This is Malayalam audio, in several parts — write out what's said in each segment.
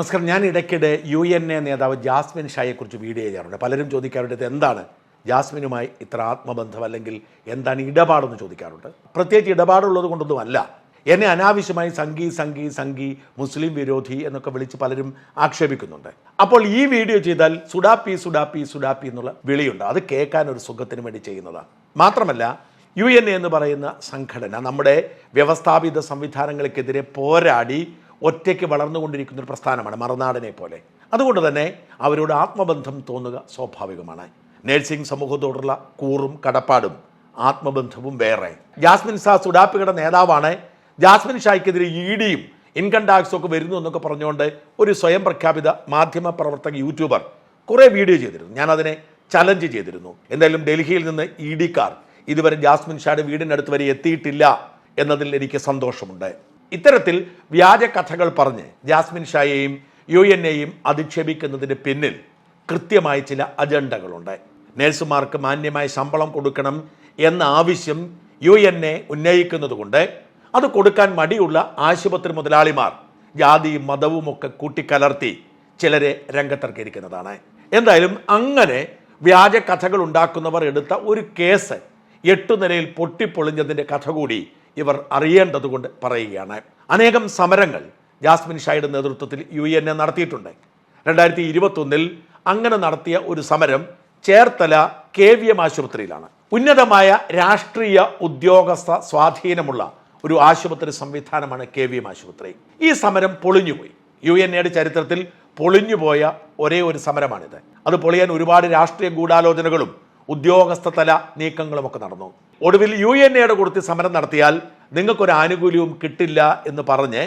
നമസ്കാരം. ഞാൻ ഇടയ്ക്കിടെ യു എൻ എ നേതാവ് ജാസ്മിൻ ഷായെക്കുറിച്ച് വീഡിയോ ചെയ്യാറുണ്ട്. പലരും ചോദിക്കാറുണ്ട് എന്താണ്? ജാസ്മിനുമായി ഇത്ര ആത്മബന്ധം അല്ലെങ്കിൽ എന്താണ് ഇടപാടെന്ന് ചോദിക്കാറുണ്ട്. പ്രത്യേകിച്ച് ഇടപാടുള്ളത് കൊണ്ടൊന്നും അല്ല. എന്നെ അനാവശ്യമായി സംഘി സംഘി സംഘി മുസ്ലിം വിരോധി എന്നൊക്കെ വിളിച്ച് പലരും ആക്ഷേപിക്കുന്നുണ്ട്. അപ്പോൾ ഈ വീഡിയോ ചെയ്താൽ സുഡാപ്പി സുഡാപ്പി സുഡാപ്പി എന്നുള്ള വിളിയുണ്ട്. അത് കേൾക്കാൻ ഒരു സുഖത്തിന് വേണ്ടി ചെയ്യുന്നതാണ് മാത്രമല്ല യു എന്ന് പറയുന്ന സംഘടന നമ്മുടെ വ്യവസ്ഥാപിത സംവിധാനങ്ങൾക്കെതിരെ പോരാടി ഒറ്റയ്ക്ക് വളർന്നുകൊണ്ടിരിക്കുന്ന ഒരു പ്രസ്ഥാനമാണ് മറുനാടനെ പോലെ. അതുകൊണ്ട് തന്നെ അവരോട് ആത്മബന്ധം തോന്നുക സ്വാഭാവികമാണ്. നേഴ്സിംഗ് സമൂഹത്തോടുള്ള കൂറും കടപ്പാടും ആത്മബന്ധവും വേറെ. ജാസ്മിൻ ഷാ സുഡാപ്പിയുടെ നേതാവാണ്. ജാസ്മിൻ ഷായ്ക്കെതിരെ ഇ ഡിയും ഇൻകം ടാക്സും ഒക്കെ വരുന്നു എന്നൊക്കെ പറഞ്ഞുകൊണ്ട് ഒരു സ്വയം പ്രഖ്യാപിത മാധ്യമ പ്രവർത്തക യൂട്യൂബർ കുറേ വീഡിയോ ചെയ്തിരുന്നു. ഞാനതിനെ ചലഞ്ച് ചെയ്തിരുന്നു. എന്തായാലും ഡൽഹിയിൽ നിന്ന് ഇ ഡിക്കാർ ഇതുവരെ ജാസ്മിൻ ഷായുടെ വീടിനടുത്ത് വരെ എത്തിയിട്ടില്ല എന്നതിൽ എനിക്ക് സന്തോഷമുണ്ട്. ഇത്തരത്തിൽ വ്യാജ കഥകൾ പറഞ്ഞ് ജാസ്മിൻ ഷായെയും യു എൻ എയും അധിക്ഷേപിക്കുന്നതിന് പിന്നിൽ കൃത്യമായി ചില അജണ്ടകളുണ്ട്. നഴ്സുമാർക്ക് മാന്യമായ ശമ്പളം കൊടുക്കണം എന്ന ആവശ്യം യു എൻ എ ഉന്നയിക്കുന്നതുകൊണ്ട് അത് കൊടുക്കാൻ മടിയുള്ള ആശുപത്രി മുതലാളിമാർ ജാതിയും മതവും ഒക്കെ കൂട്ടിക്കലർത്തി ചിലരെ രംഗത്തിറക്കിയിരിക്കുന്നതാണ്. എന്തായാലും അങ്ങനെ വ്യാജ കഥകൾ ഉണ്ടാക്കുന്നവർ എടുത്ത ഒരു കേസ് എട്ടു നിലയിൽ പൊട്ടിപ്പൊളിഞ്ഞതിന്റെ കഥ കൂടി ഇവർ അറിയേണ്ടതുകൊണ്ട് പറയുകയാണ്. അനേകം സമരങ്ങൾ ജാസ്മിൻ ഷായുടെ നേതൃത്വത്തിൽ യു എൻ എ നടത്തിയിട്ടുണ്ട്. രണ്ടായിരത്തി ഇരുപത്തൊന്നിൽ അങ്ങനെ നടത്തിയ ഒരു സമരം ചേർത്തല കെ വി എം ആശുപത്രിയിലാണ്. ഉന്നതമായ രാഷ്ട്രീയ ഉദ്യോഗസ്ഥ സ്വാധീനമുള്ള ഒരു ആശുപത്രി സംവിധാനമാണ് കെ വി എം ആശുപത്രി. ഈ സമരം പൊളിഞ്ഞുപോയി. യു എൻ എയുടെ ചരിത്രത്തിൽ പൊളിഞ്ഞുപോയ ഒരേ ഒരു സമരമാണിത്. അത് പൊളിയാൻ ഒരുപാട് രാഷ്ട്രീയ ഗൂഢാലോചനകളും ഉദ്യോഗസ്ഥ തല നീക്കങ്ങളും ഒക്കെ നടന്നു. ഒടുവിൽ യു എൻ എയുടെ കൊടുത്ത് സമരം നടത്തിയാൽ നിങ്ങൾക്കൊരു ആനുകൂല്യവും കിട്ടില്ല എന്ന് പറഞ്ഞ്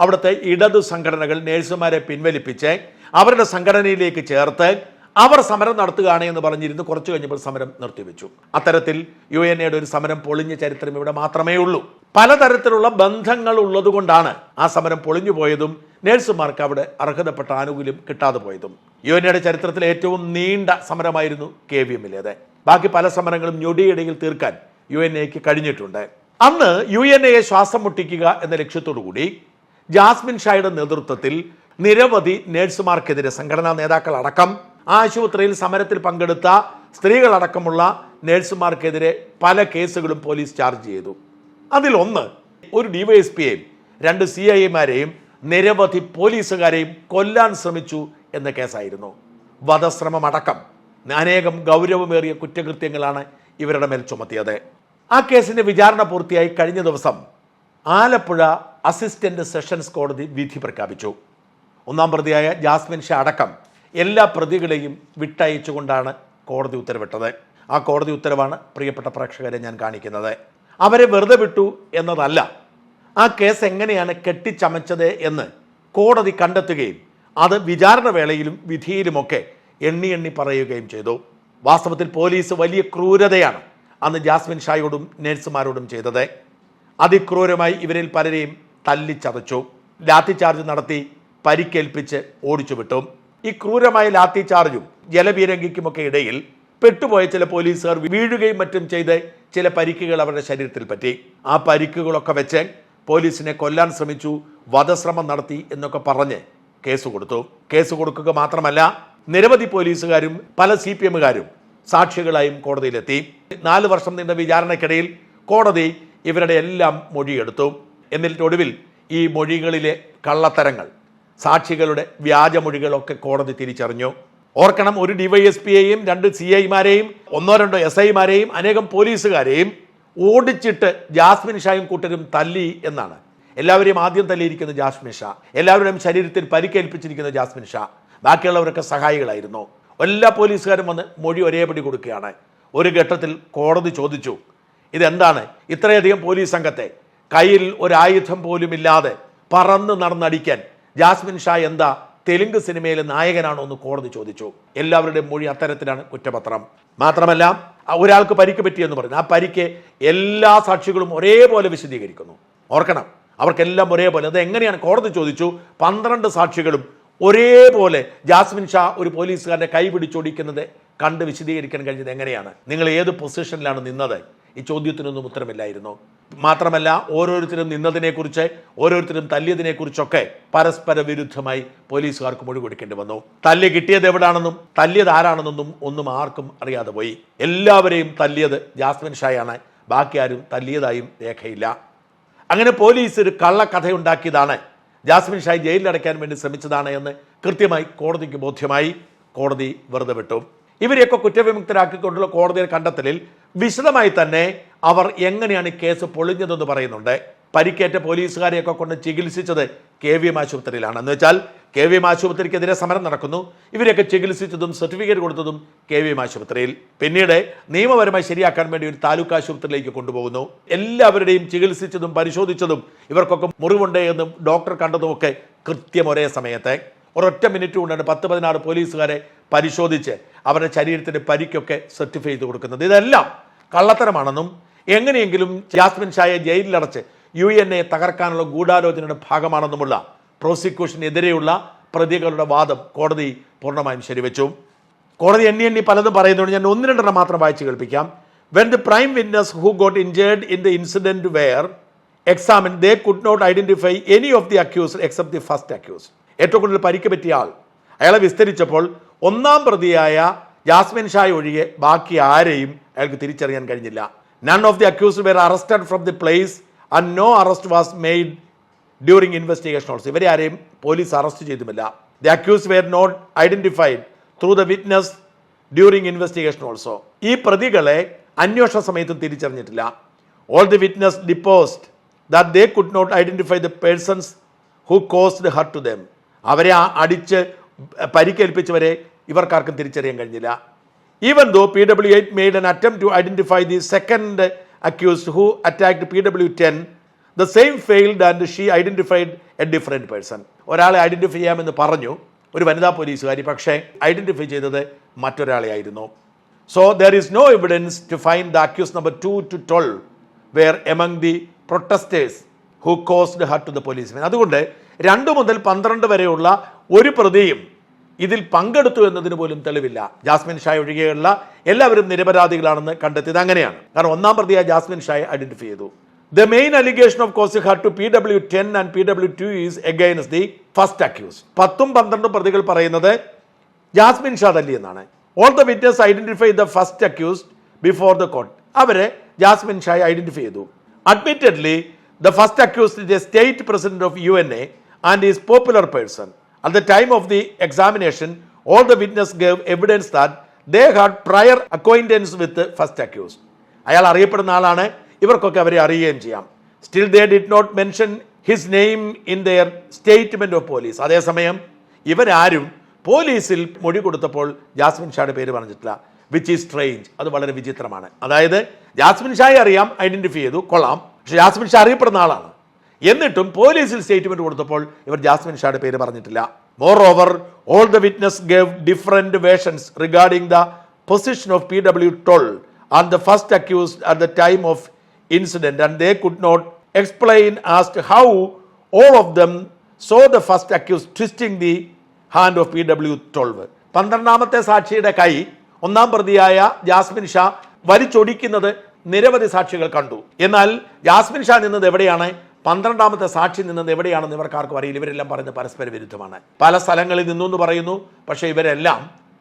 അവിടുത്തെ ഇടതു സംഘടനകൾ നേഴ്സുമാരെ പിൻവലിപ്പിച്ച് അവരുടെ സംഘടനയിലേക്ക് ചേർത്ത് അവർ സമരം നടത്തുകയാണ് എന്ന് പറഞ്ഞിരുന്നു. കുറച്ചു കഴിഞ്ഞപ്പോൾ സമരം നിർത്തിവെച്ചു. അത്തരത്തിൽ യു എൻ എയുടെ ഒരു സമരം പൊളിഞ്ഞ ചരിത്രം ഇവിടെ മാത്രമേ ഉള്ളൂ പലതരത്തിലുള്ള ബന്ധങ്ങൾ ഉള്ളതുകൊണ്ടാണ് ആ സമരം പൊളിഞ്ഞു പോയതും നേഴ്സുമാർക്ക് അവിടെ അർഹതപ്പെട്ട ആനുകൂല്യം കിട്ടാതെ പോയതും. യു എൻ എയുടെ ചരിത്രത്തിലെ ഏറ്റവും നീണ്ട സമരമായിരുന്നു കെ വി എമ്മിലേത് ബാക്കി പല സമരങ്ങളും ഞൊടിയിടയിൽ തീർക്കാൻ യു എൻ എക്ക് കഴിഞ്ഞിട്ടുണ്ട്. അന്ന് യു എൻ എയെ ശ്വാസം മുട്ടിക്കുക എന്ന ലക്ഷ്യത്തോടു കൂടി ജാസ്മിൻ ഷായുടെ നേതൃത്വത്തിൽ നിരവധി നേഴ്സുമാർക്കെതിരെ സംഘടനാ നേതാക്കൾ അടക്കം ആശുപത്രിയിൽ സമരത്തിൽ പങ്കെടുത്ത സ്ത്രീകളടക്കമുള്ള നേഴ്സുമാർക്കെതിരെ പല കേസുകളും പോലീസ് ചാർജ് ചെയ്തു. അതിലൊന്ന് ഒരു ഡിവൈഎസ്പിയെയും രണ്ട് സി ഐ എമാരെയും നിരവധി പോലീസുകാരെയും കൊല്ലാൻ ശ്രമിച്ചു എന്ന കേസായിരുന്നു. വധശ്രമം അടക്കം അനേകം ഗൗരവമേറിയ കുറ്റകൃത്യങ്ങളാണ് ഇവരുടെ മേൽ ചുമത്തിയത്. ആ കേസിന്റെ വിചാരണ പൂർത്തിയായി കഴിഞ്ഞ ദിവസം ആലപ്പുഴ അസിസ്റ്റന്റ് സെഷൻസ് കോടതി വിധി പ്രഖ്യാപിച്ചു. ഒന്നാം പ്രതിയായ ജാസ്മിൻ ഷാ അടക്കം എല്ലാ പ്രതികളെയും വിട്ടയച്ചുകൊണ്ടാണ് കോടതി ഉത്തരവിട്ടത്. ആ കോടതി ഉത്തരവാണ് പ്രിയപ്പെട്ട പ്രേക്ഷകരെ ഞാൻ കാണിക്കുന്നത്. അവരെ വെറുതെ വിട്ടു എന്നതല്ല. ആ കേസ് എങ്ങനെയാണ് കെട്ടിച്ചമച്ചത് എന്ന് കോടതി കണ്ടെത്തുകയും അത് വിചാരണ വേളയിലും വിധിയിലുമൊക്കെ എണ്ണി എണ്ണി പറയുകയും ചെയ്തു. വാസ്തവത്തിൽ പോലീസ് വലിയ ക്രൂരതയാണ് അന്ന് ജാസ്മിൻ ഷായോടും നഴ്സുമാരോടും ചെയ്തത്. അതിക്രൂരമായി ഇവരിൽ പലരെയും തല്ലിച്ചതച്ചു. ലാത്തി ചാർജ് നടത്തി പരിക്കേൽപ്പിച്ച് ഓടിച്ചുവിട്ടു. ഈ ക്രൂരമായ ലാത്തി ചാർജും ജലപീരങ്കിക്കുമൊക്കെ ഇടയിൽ പെട്ടുപോയ ചില പോലീസുകാർ വീഴുകയും മറ്റും ചെയ്ത് ചില പരിക്കുകൾ അവരുടെ ശരീരത്തിൽ പറ്റി. ആ പരിക്കുകളൊക്കെ വെച്ച് പോലീസിനെ കൊല്ലാൻ ശ്രമിച്ചു വധശ്രമം നടത്തി എന്നൊക്കെ പറഞ്ഞ് കേസ് കൊടുത്തു. കേസ് കൊടുക്കുക മാത്രമല്ല നിരവധി പോലീസുകാരും പല സി പി എമ്മുകാരും സാക്ഷികളായും കോടതിയിലെത്തി. നാല് വർഷം നീണ്ട വിചാരണയ്ക്കിടയിൽ കോടതി ഇവരുടെ എല്ലാം മൊഴിയെടുത്തു. എന്നിട്ട് ഒടുവിൽ ഈ മൊഴികളിലെ കള്ളത്തരങ്ങൾ സാക്ഷികളുടെ വ്യാജമൊഴികളൊക്കെ കോടതി തിരിച്ചറിഞ്ഞു. ഓർക്കണം ഒരു ഡിവൈഎസ്പിയെയും രണ്ട് സി ഐമാരെയും ഒന്നോ രണ്ടോ എസ് ഐമാരെയും അനേകം പോലീസുകാരെയും ഓടിച്ചിട്ട് ജാസ്മിൻ ഷായും കൂട്ടരും തല്ലി എന്നാണ്. എല്ലാവരെയും ആദ്യം തല്ലിയിരിക്കുന്ന ജാസ്മിൻ ഷാ. എല്ലാവരുടെയും ശരീരത്തിൽ പരിക്കേൽപ്പിച്ചിരിക്കുന്ന ജാസ്മിൻ ഷാ. ബാക്കിയുള്ളവരൊക്കെ സഹായികളായിരുന്നു. എല്ലാ പോലീസുകാരും വന്ന് മൊഴി ഒരേപടി കൊടുക്കുകയാണ്. ഒരു ഘട്ടത്തിൽ കോടതി ചോദിച്ചു ഇതെന്താണ്? ഇത്രയധികം പോലീസ് സംഘത്തെ കയ്യിൽ ഒരായുധം പോലും ഇല്ലാതെ പറന്ന് നടന്നടിക്കാൻ ജാസ്മിൻ ഷാ എന്താ തെലുങ്ക് സിനിമയിലെ നായകനാണോ? എന്ന് കോടതി ചോദിച്ചു. എല്ലാവരുടെയും മൊഴി അത്തരത്തിലാണ് കുറ്റപത്രം. മാത്രമല്ല ഒരാൾക്ക് പരിക്ക് പറ്റിയെന്ന് പറഞ്ഞു. ആ പരിക്ക് എല്ലാ സാക്ഷികളും ഒരേപോലെ വിശദീകരിക്കുന്നു. ഓർക്കണം അവർക്കെല്ലാം ഒരേപോലെ. അത് എങ്ങനെയാണ്? കോടതി ചോദിച്ചു പന്ത്രണ്ട് സാക്ഷികളും ഒരേപോലെ ജാസ്മിൻ ഷാ ഒരു പോലീസുകാരന്റെ കൈ പിടിച്ചൊടിക്കുന്നത് കണ്ട് വിശദീകരിക്കാൻ കഴിഞ്ഞത് എങ്ങനെയാണ്? നിങ്ങൾ ഏത് പൊസിഷനിലാണ് നിന്നത്? ഈ ചോദ്യത്തിനൊന്നും ഉത്തരമില്ലായിരുന്നു. മാത്രമല്ല ഓരോരുത്തരും നിന്നതിനെക്കുറിച്ച് ഓരോരുത്തരും തല്ലിയതിനെക്കുറിച്ചൊക്കെ പരസ്പര വിരുദ്ധമായി പോലീസുകാർക്ക് മൊഴി കൊടുക്കേണ്ടി വന്നു. തല്ല് കിട്ടിയത് എവിടാണെന്നും തല്ലിയത് ആരാണെന്നൊന്നും ഒന്നും ആർക്കും അറിയാതെ പോയി. എല്ലാവരെയും തല്ലിയത് ജാസ്മിൻ ഷായാണ്. ബാക്കി ആരും തല്ലിയതായും രേഖയില്ല. അങ്ങനെ പോലീസ് ഒരു കള്ളക്കഥയുണ്ടാക്കിയതാണ്. ജാസ്മിൻ ഷായ് ജയിലിലടയ്ക്കാൻ വേണ്ടി ശ്രമിച്ചതാണ് എന്ന് കൃത്യമായി കോടതിക്ക് ബോധ്യമായി. കോടതി വെറുതെ വിട്ടു. ഇവരെയൊക്കെ കുറ്റവിമുക്തരാക്കിക്കൊണ്ടുള്ള കോടതിയുടെ കണ്ടെത്തലിൽ വിശദമായി തന്നെ അവർ എങ്ങനെയാണ് കേസ് പൊളിഞ്ഞതെന്ന് പറയുന്നുണ്ട്. പരിക്കേറ്റ പോലീസുകാരെയൊക്കെ കൊണ്ട് ചികിത്സിച്ചത് കെ വി എം ആശുപത്രിയിലാണ്. എന്ന് വെച്ചാൽ കെ വി എം ആശുപത്രിക്കെതിരെ സമരം നടക്കുന്നു. ഇവരെയൊക്കെ ചികിത്സിച്ചതും സർട്ടിഫിക്കറ്റ് കൊടുത്തതും കെ വി എം ആശുപത്രിയിൽ. പിന്നീട് നിയമപരമായി ശരിയാക്കാൻ വേണ്ടി ഒരു താലൂക്ക് ആശുപത്രിയിലേക്ക് കൊണ്ടുപോകുന്നു. എല്ലാവരുടെയും ചികിത്സിച്ചതും പരിശോധിച്ചതും ഇവർക്കൊക്കെ മുറിവുണ്ട് എന്നും ഡോക്ടർ കണ്ടതുമൊക്കെ കൃത്യം ഒരേ സമയത്തെ. ഒരൊറ്റ മിനിറ്റ് കൊണ്ടാണ് പത്ത് പതിനാറ് പോലീസുകാരെ പരിശോധിച്ച് അവരുടെ ശരീരത്തിന്റെ പരിക്കൊക്കെ സർട്ടിഫൈ ചെയ്ത് കൊടുക്കുന്നത്. ഇതെല്ലാം കള്ളത്തരമാണെന്നും എങ്ങനെയെങ്കിലും ജാസ്മിൻ ഷായെ ജയിലിലടച്ച് യു എൻ എ തകർക്കാനുള്ള ഗൂഢാലോചനയുടെ ഭാഗമാണെന്നുമുള്ള പ്രോസിക്യൂഷനെതിരെയുള്ള പ്രതികളുടെ വാദം കോടതി പൂർണമായും ശരിവെച്ചു. കോടതി എണ്ണി എണ്ണി പലതും പറയുന്നുണ്ട്. ഞാൻ ഒന്ന് രണ്ടെണ്ണം മാത്രം വായിച്ചു കേൾപ്പിക്കാം. When the prime witness who got injured in the incident were examine they could not identify any of the accuse except the first accuse ഏറ്റവും കൂടുതൽ പരിക്ക് പറ്റിയ ആൾ. അയാളെ വിസ്തരിച്ചപ്പോൾ ഒന്നാം പ്രതിയായ ജാസ്മിൻ ഷായ് ഒഴികെ ബാക്കി ആരെയും അയാൾക്ക് തിരിച്ചറിയാൻ കഴിഞ്ഞില്ല. None of the accuse were arrested from the place and no arrest was made during investigation also ഇവരെ ആരെയും police arrest ചെയ്തുമില്ല. The accuse were not identified through the witness during investigation also ഈ പ്രതികളെ അന്വേഷണ സമയത്തും തിരിച്ചറിഞ്ഞിട്ടില്ല. All the witness deposed that they could not identify the persons who caused hurt to them അവരെ അടിച്ച് പരിക്കേൽപ്പിച്ചവരെ ഇവർക്കാർക്കും തിരിച്ചറിയാൻ കഴിഞ്ഞില്ല. Even though P W eight made an attempt to identify the second accused who attacked P W ten the same failed and she identified a different person ഒരാളെ ഐഡന്റിഫൈ ചെയ്യാമെന്ന് പറഞ്ഞു. ഒരു വനിതാ പോലീസുകാരി. പക്ഷേ ഐഡന്റിഫൈ ചെയ്തത് മറ്റൊരാളെ ആയിരുന്നു. So there is no evidence to find the accused number two to twelve were among the protesters who caused hurt to the policeman അതുകൊണ്ട് രണ്ട് മുതൽ പന്ത്രണ്ട് വരെയുള്ള ഒരു പ്രതിയും ഇതിൽ പങ്കെടുത്തു എന്നതിന് പോലും തെളിവില്ല. ജാസ്മിൻ ഷായ് ഒഴികെയുള്ള എല്ലാവരും നിരപരാധികളാണെന്ന് കണ്ടെത്തിയത് അങ്ങനെയാണ്. കാരണം ഒന്നാം പ്രതിയായ ജാസ്മിൻ ഷായ് ഐഡന്റിഫൈ ചെയ്തു. The main allegation of cause hurt to P W ten and P W two is against the first accused പത്തും പന്ത്രണ്ടും പ്രതികൾ പറയുന്നത് ജാസ്മിൻ ഷാ തല്ലി എന്നാണ്. All the witness identify the first accused before the court അവരെ ജാസ്മിൻ ഷായ് ഐഡന്റിഫൈ ചെയ്തു. Admittedly the first accused is a state president of U N A and is popular person at the time of the examination all the witness gave evidence that they had prior acquaintance with first accused അയാൾ അറിയപ്പെടുന്ന ആളാണ്. ഇവർക്കൊക്കെ അവരെ അറിയുകയും ചെയ്യാം. Still they did not mention his name in their statement of police അതേസമയം ഇവരാരും പോലീസിൽ മൊഴി കൊടുത്തപ്പോൾ ജാസ്മിൻ ഷായുടെ പേര് പറഞ്ഞിട്ടില്ല വിച്ച് ഈസ് സ്ട്രെയിഞ്ച് അത് വളരെ വിചിത്രമാണ്. അതായത് ജാസ്മിൻ ഷായെ അറിയാം ഐഡന്റിഫൈ ചെയ്തു കൊള്ളാം. പക്ഷെ ജാസ്മിൻ ഷാ അറിയപ്പെടുന്ന ആളാണ്. എന്നിട്ടും പോലീസിൽ സ്റ്റേറ്റ്മെന്റ് കൊടുത്തപ്പോൾ ഇവർ ജാസ്മിൻ ഷാടെ പേര് പറഞ്ഞിട്ടില്ല. Moreover all the witness gave different versions regarding the position of P W twelve and the first accused at the time of incident and they could not explain as to how all of them so the first accused twisting the hand of P W twelve പന്ത്രണ്ടാമത്തെ സാക്ഷിയുടെ കൈ ഒന്നാം പ്രതിയായ ജാസ്മിൻ ഷാ വലിച്ചൊടിക്കുന്നത് നിരവധി സാക്ഷികൾ കണ്ടു. എന്നാൽ ജാസ്മിൻ ഷാ നിന്നത് എവിടെയാണ്? പന്ത്രണ്ടാമത്തെ സാക്ഷി നിന്നത് എവിടെയാണെന്ന് ഇവർക്കാർക്കും അറിയില്ല. ഇവരെല്ലാം പറയുന്നത് പരസ്പര വിരുദ്ധമാണ്. പല സ്ഥലങ്ങളിൽ നിന്നു എന്ന് പറയുന്നു. പക്ഷേ ഇവരെല്ലാം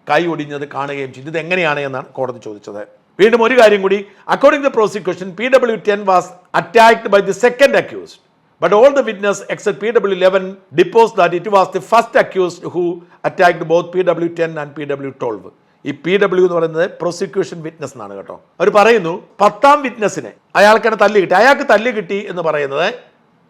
കൈ ഒടിഞ്ഞത് കാണുകയും ചെയ്തു. ഇത് എങ്ങനെയാണ് എന്നാണ് കോടതി ചോദിച്ചത്. വീണ്ടും ഒരു കാര്യം കൂടി. According the prosecution P W ten was attacked by the second accused But all the witness except PW11 deposed that it was the first accused who attacked both PW10 and PW12. ഈ പി ഡബ്ല്യു എന്ന് പറയുന്നത് പ്രോസിക്യൂഷൻ വിറ്റ്നസ് എന്നാണ് കേട്ടോ. അവർ പറയുന്നു പത്താം വിറ്റ്നസിനെ അയാൾക്കാണ് തല്ലി കിട്ടി. അയാൾക്ക് തല്ലി കിട്ടി എന്ന് പറയുന്നത്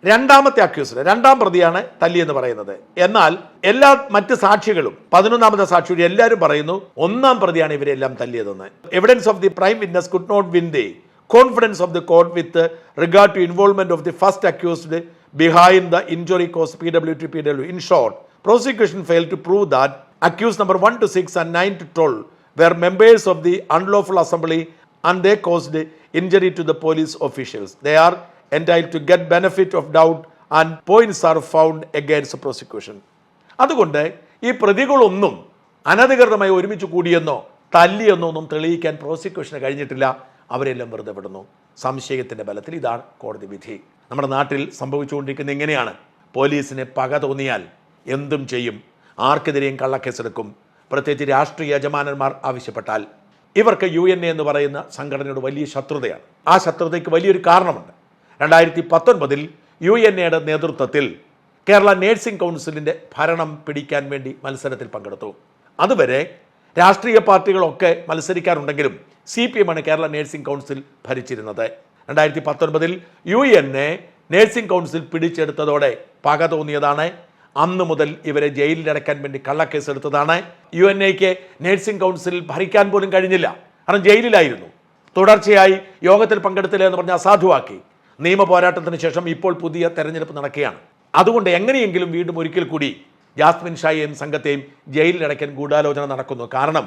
രണ്ടാമത്തെ അക്യൂസിന് രണ്ടാം പ്രതിയാണ് തല്ലി എന്ന് പറയുന്നത്. എന്നാൽ എല്ലാ മറ്റ് സാക്ഷികളും പതിനൊന്നാമത്തെ സാക്ഷിയുടെ എല്ലാവരും പറയുന്നു ഒന്നാം പ്രതിയാണ് ഇവരെല്ലാം തല്ലിയതെന്ന്. Evidence of the prime witness could not win the confidence of the the with regard to involvement of the first accused behind the behind cause P W two P W in short prosecution fail to prove that accused number 1 to 6 and 9 to 12 were members of the unlawful assembly and they caused injury to the police officials. They are entitled to get benefit of doubt and points are found against prosecution. അതുകൊണ്ട് ഈ പ്രതികളൊന്നും അനധികൃതമായി ഒരുമിച്ച് കൂടിയെന്നോ തല്ലിയെന്നോ ഒന്നും തെളിയിക്കാൻ പ്രോസിക്യൂഷന് കഴിഞ്ഞിട്ടില്ല അവരെല്ലാം വെറുതെ വിടുന്നു സംശയത്തിന്റെ ബലത്തിൽ ഇതാണ് കോടതി വിധി നമ്മുടെ നാട്ടിൽ സംഭവിച്ചുകൊണ്ടിരിക്കുന്ന ഇങ്ങനെയാണ് പോലീസിന് പക തോന്നിയാൽ എന്തും ചെയ്യും ആർക്കെതിരെയും കള്ളക്കേസെടുക്കും. പ്രത്യേകിച്ച് രാഷ്ട്രീയ യജമാനന്മാർ ആവശ്യപ്പെട്ടാൽ. ഇവർക്ക് യു എൻ എ എന്ന് പറയുന്ന സംഘടനയുടെ വലിയ ശത്രുതയാണ്. ആ ശത്രുതയ്ക്ക് വലിയൊരു കാരണമുണ്ട്. രണ്ടായിരത്തി പത്തൊൻപതിൽ യു എൻ എയുടെ നേതൃത്വത്തിൽ കേരള നേഴ്സിംഗ് കൗൺസിലിന്റെ ഭരണം പിടിക്കാൻ വേണ്ടി മത്സരത്തിൽ പങ്കെടുത്തു. അതുവരെ രാഷ്ട്രീയ പാർട്ടികളൊക്കെ മത്സരിക്കാറുണ്ടെങ്കിലും സി പി എമ്മാണ് കേരള നേഴ്സിംഗ് കൗൺസിൽ ഭരിച്ചിരുന്നത്. രണ്ടായിരത്തി പത്തൊൻപതിൽ U N A nursing council പിടിച്ചെടുത്തതോടെ പക തോന്നിയതാണ് അന്ന് മുതൽ ഇവരെ ജയിലിൽ ജയിലിലടക്കാൻ വേണ്ടി കള്ളക്കേസ് എടുത്തതാണ് യു എൻ എക്ക് നേഴ്സിംഗ് കൗൺസിൽ ഭരിക്കാൻ പോലും കഴിഞ്ഞില്ല. കാരണം ജയിലിലായിരുന്നു. തുടർച്ചയായി യോഗത്തിൽ പങ്കെടുത്തില്ല എന്ന് പറഞ്ഞ് അസാധുവാക്കി. നിയമ പോരാട്ടത്തിന് ശേഷം ഇപ്പോൾ പുതിയ തെരഞ്ഞെടുപ്പ് നടക്കുകയാണ്. അതുകൊണ്ട് എങ്ങനെയെങ്കിലും വീണ്ടും ഒരിക്കൽ കൂടി ജാസ്മിൻ ഷായെയും സംഘത്തെയും ജയിലിലടയ്ക്കാൻ ഗൂഢാലോചന നടക്കുന്നു. കാരണം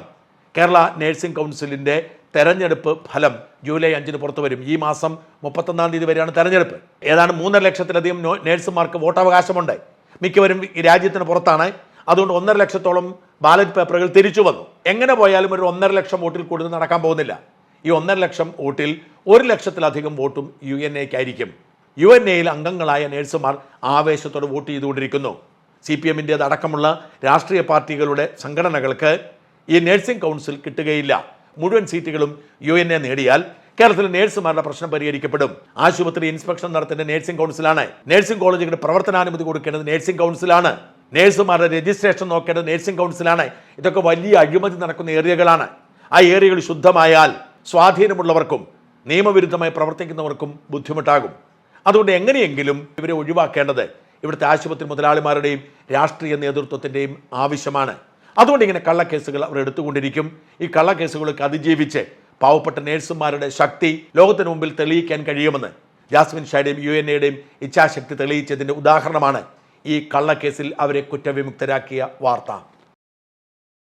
കേരള നേഴ്സിംഗ് കൗൺസിലിന്റെ തെരഞ്ഞെടുപ്പ് ഫലം ജൂലൈ അഞ്ചിന് പുറത്തു വരും. ഈ മാസം മുപ്പത്തൊന്നാം തീയതി വരെയാണ് തെരഞ്ഞെടുപ്പ്. ഏതാണ്ട് മൂന്നര ലക്ഷത്തിലധികം നേഴ്സുമാർക്ക് വോട്ടവകാശമുണ്ട്. മിക്കവരും രാജ്യത്തിന് പുറത്താണ്. അതുകൊണ്ട് ഒന്നര ലക്ഷത്തോളം ബാലറ്റ് പേപ്പറുകൾ തിരിച്ചു വന്നു. എങ്ങനെ പോയാലും ഒരു ഒന്നര ലക്ഷം വോട്ടിൽ കൂടുതൽ നടക്കാൻ പോകുന്നില്ല. ഈ ഒന്നര ലക്ഷം വോട്ടിൽ ഒരു ലക്ഷത്തിലധികം വോട്ടും യു എൻ എക്കായിരിക്കും യു എൻ എയിൽ അംഗങ്ങളായ നേഴ്സുമാർ ആവേശത്തോടെ വോട്ട് ചെയ്തുകൊണ്ടിരിക്കുന്നു. സി പി എമ്മിന്റെ അടക്കമുള്ള രാഷ്ട്രീയ പാർട്ടികളുടെ സംഘടനകൾക്ക് ഈ നേഴ്സിംഗ് കൗൺസിൽ കിട്ടുകയില്ല. മുഴുവൻ സീറ്റുകളും യു എൻ എ നേടിയാൽ കേരളത്തിലെ നേഴ്സുമാരുടെ പ്രശ്നം പരിഹരിക്കപ്പെടും. ആശുപത്രി ഇൻസ്പെക്ഷൻ നടത്തേണ്ട നേഴ്സിംഗ് കൗൺസിലാണ്. നേഴ്സിംഗ് കോളേജുകളുടെ പ്രവർത്തനാനുമതി കൊടുക്കേണ്ടത് നേഴ്സിംഗ് കൗൺസിലാണ്. നേഴ്സുമാരുടെ രജിസ്ട്രേഷൻ നോക്കേണ്ടത് നേഴ്സിംഗ് കൗൺസിലാണ്. ഇതൊക്കെ വലിയ അഴിമതി നടക്കുന്ന ഏരിയകളാണ്. ആ ഏരിയകൾ ശുദ്ധമായാൽ സ്വാധീനമുള്ളവർക്കും നിയമവിരുദ്ധമായി പ്രവർത്തിക്കുന്നവർക്കും ബുദ്ധിമുട്ടാകും. അതുകൊണ്ട് എങ്ങനെയെങ്കിലും ഇവരെ ഒഴിവാക്കേണ്ടത് ഇവിടുത്തെ ആശുപത്രി മുതലാളിമാരുടെയും രാഷ്ട്രീയ നേതൃത്വത്തിന്റെയും ആവശ്യമാണ്. അതുകൊണ്ട് ഇങ്ങനെ കള്ളക്കേസുകൾ അവർ എടുത്തുകൊണ്ടിരിക്കും. ഈ കള്ളക്കേസുകളൊക്കെ അതിജീവിച്ച് പാവപ്പെട്ട നേഴ്സുമാരുടെ ശക്തി ലോകത്തിന് മുമ്പിൽ തെളിയിക്കാൻ കഴിയുമെന്ന് ജാസ്മിൻ ഷായുടെയും യു എൻ എയുടെയും ഇച്ഛാശക്തി തെളിയിച്ചതിന്റെ ഉദാഹരണമാണ് ഈ കള്ളക്കേസിൽ അവരെ കുറ്റവിമുക്തരാക്കിയ വാർത്ത.